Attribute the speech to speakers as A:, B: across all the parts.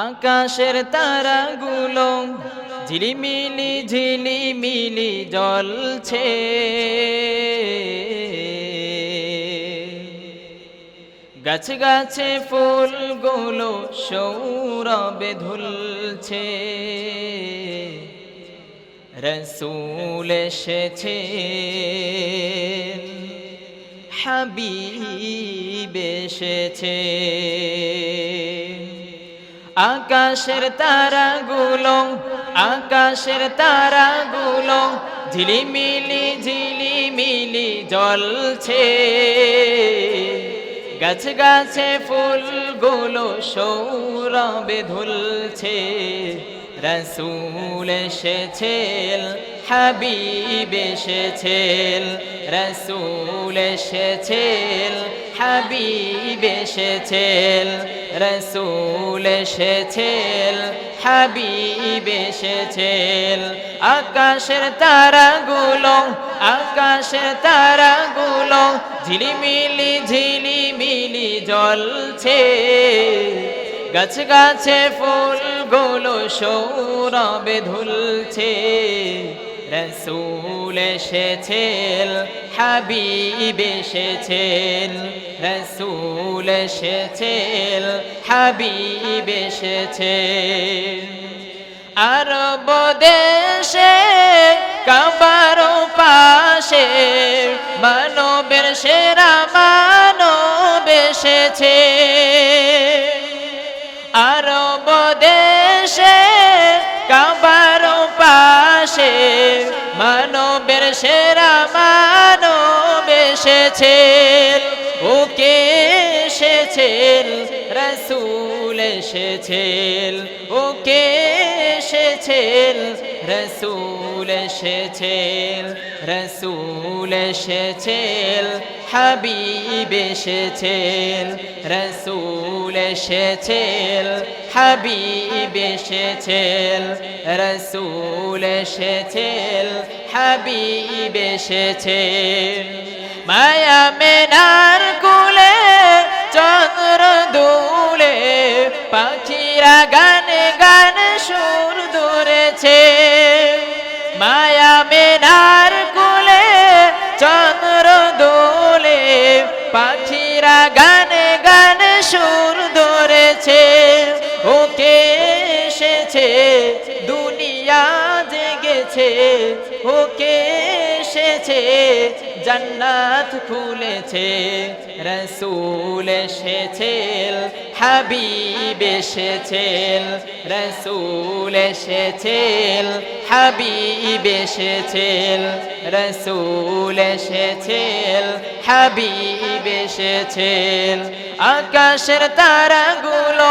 A: আকাশের তারাগুলো ঝিলিমিলি ঝিলিমিলি জ্বলছে। গাছ গাছে ফুলগুলো সৌরবে ধুলছে। রসুল এসেছে। হাবিব এসেছে। আকাশের তারাগুলো আকাশের তারাগুলো ঝিলিমিলি ঝিলিমিলি জলছে গাছ গাছে ফুলগুলো সৌরবে ধুলছে। রসুল এসেছেন হাবিব এসেছেন, রসুল এসেছেন, হাবিব এসেছেন, রসুল এসেছেন, হাবিব এসেছেন। আকাশের তারাগুলো আকাশের তারাগুলো ঝিলিমিলি ঝিলিমিলি জ্বলছে। গাছ গাছে ফুলগুলো সৌরবে ধুলছে। রসুল এসেছেন হাবিব এসেছেন রসুল এসেছেন হাবিব এসেছেন। আরব দেশে কাবার এসেছেন রসুল এসেছেন ওকে এসেছেন রসুল এসেছেন রসুল এসেছেন হাবিব এসেছেন রসুল এসেছেন হাবিব এসেছেন রসুল এসেছেন হাবিব এসেছেন মায়া মেনার গানে গান সুর ধরেছে। মায়া মেনার কুলে, চন্দ্র দোলে, পাখিরা গানে গান সুর ধরেছে। ওকে এসেছে, দুনিয়া জেগেছে। ওকে এসেছে জান্নাত খুলেছে, রসুল এসেছেন, হাবিব এসেছেন, রসুল এসেছেন, হাবিব এসেছেন, রসুল এসেছেন, হাবিব এসেছেন। আকাশের তারাগুলো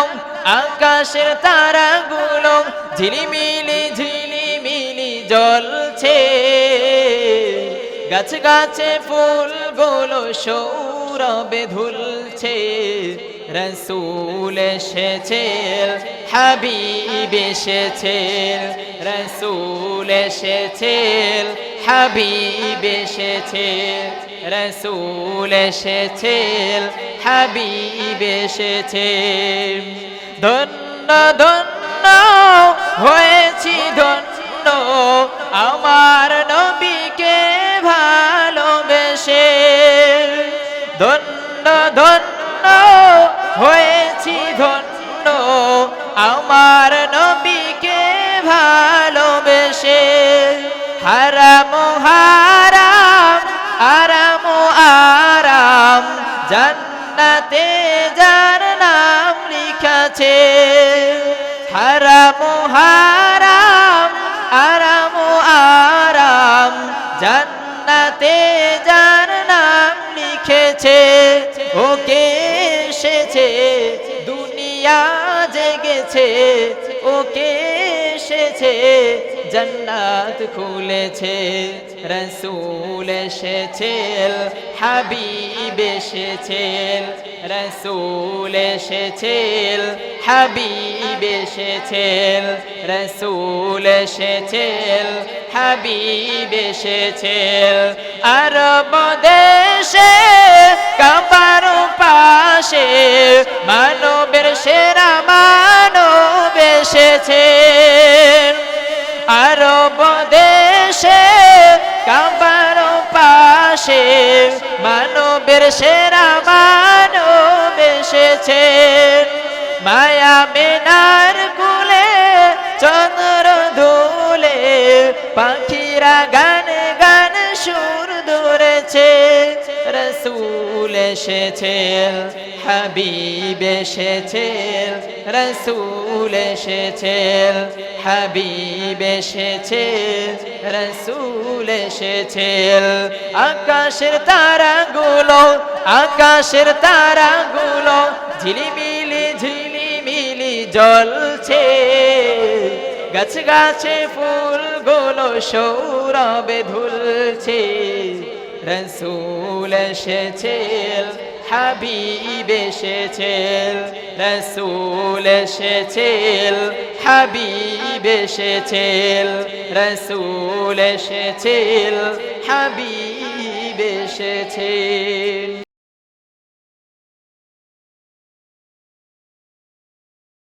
A: আকাশের তারাগুলো ঝিলিমিলি ঝিলিমিলি জ্বলছে। গাছ গাছে ফুলগুলো সৌরবে ধুলছে, রসুল এসেছেন হাবিব এসেছেন রসুল এসেছেন হাবিব এসেছেন রসুল এসেছেন হাবিব এসেছেন ধন্য ধন্য হয়েছি, ধন্য আমার ধন্য ধন্য, হয়েছি ধন্য। আমার নবীকে ভালোবেসে হারাম হারাম আরাম আরাম, জান্নাতে যার নাম লিখাছে। হারাম হারাম জেগেছে, ওকে এসেছে, জান্নাত খুলেছে, রসুল এসেছেন হাবিব এসেছেন রসুল এসেছেন হাবিব এসেছেন রসুল এসেছেন হাবিব এসেছেন আরব দেশে কাবার পাশে কাবার পাশে মানবের সেরা মানব এসেছে। মায়া মেনার কুলে এসেছেন হাবিব এসেছেন রসুল এসেছেন হাবিব এসেছেন রসুল এসেছেন আকাশের তারাগুলো আকাশের তারাগুলো ঝিলিমিলি ঝিলিমিলি জ্বলছে। গাছ গাছে ফুলগুলো সৌরভে ধুলছে। রসুল এসেছেন হাবিব এসেছেন রসুল এসেছেন হাবিব এসেছেন রসুল এসেছেন হাবিব এসেছেন।